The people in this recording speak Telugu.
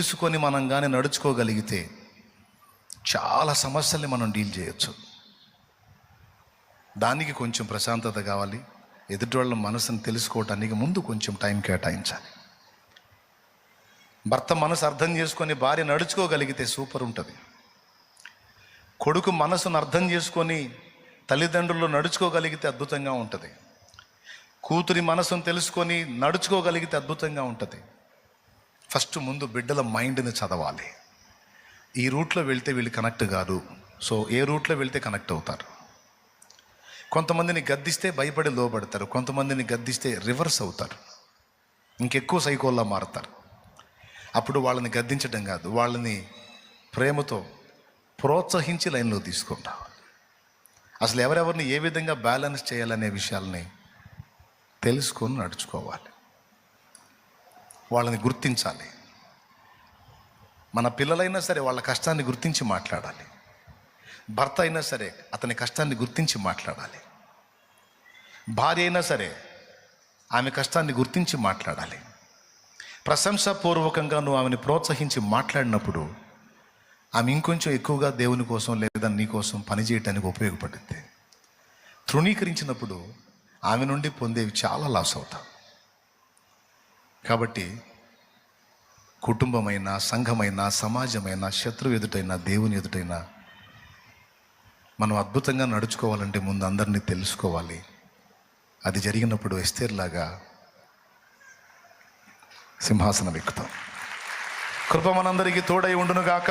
తెలుసుకొని మనం కానీ నడుచుకోగలిగితే చాలా సమస్యల్ని మనం డీల్ చేయొచ్చు. దానికి కొంచెం ప్రశాంతత కావాలి. ఎదుటి వాళ్ళ మనసుని తెలుసుకోవటానికి ముందు కొంచెం టైం కేటాయించాలి. భర్త మనసు అర్థం చేసుకొని భార్య నడుచుకోగలిగితే సూపర్ ఉంటుంది. కొడుకు మనసును అర్థం చేసుకొని తల్లిదండ్రులు నడుచుకోగలిగితే అద్భుతంగా ఉంటుంది. కూతురి మనసును తెలుసుకొని నడుచుకోగలిగితే అద్భుతంగా ఉంటుంది. ఫస్ట్ ముందు బిడ్డల మైండ్ని చదవాలి. ఈ రూట్లో వెళ్తే వీళ్ళు కనెక్ట్ కాదు. సో ఏ రూట్లో వెళ్తే కనెక్ట్ అవుతారు? కొంతమందిని గద్దిస్తే భయపడి లోబడతారు. కొంతమందిని గద్దిస్తే రివర్స్ అవుతారు. ఇంకెక్కువ సైకోల్లా మారుతారు. అప్పుడు వాళ్ళని గద్దించడం కాదు. వాళ్ళని ప్రేమతో ప్రోత్సహించి లైన్లో తీసుకుంటా అసలు ఎవరెవరిని ఏ విధంగా బ్యాలెన్స్ చేయాలనే విషయాల్ని తెలుసుకొని నడుచుకోవాలి. వాళ్ళని గుర్తించాలి. మన పిల్లలైనా సరే వాళ్ళ కష్టాన్ని గుర్తించి మాట్లాడాలి. భర్త అయినా సరే అతని కష్టాన్ని గుర్తించి మాట్లాడాలి. భార్య అయినా సరే ఆమె కష్టాన్ని గుర్తించి మాట్లాడాలి. ప్రశంసాపూర్వకంగా నువ్వు ఆమెను ప్రోత్సహించి మాట్లాడినప్పుడు ఆమె ఇంకొంచెం ఎక్కువగా దేవుని కోసం లేదా నీ కోసం పనిచేయటానికి ఉపయోగపడుద్ది. తృణీకరించినప్పుడు ఆమె నుండి పొందేవి చాలా లాస్ అవుతాం కాబట్టి కుటుంబమైన సంఘమైన సమాజమైన శత్రువు ఎదుటైనా దేవుని ఎదుటైనా మనం అద్భుతంగా నడుచుకోవాలంటే ముందు అందరినీ తెలుసుకోవాలి. అది జరిగినప్పుడు ఎస్తేర్లాగా సింహాసనం ఎక్కుతాం. కృప మనందరికీ తోడై ఉండునుగాక.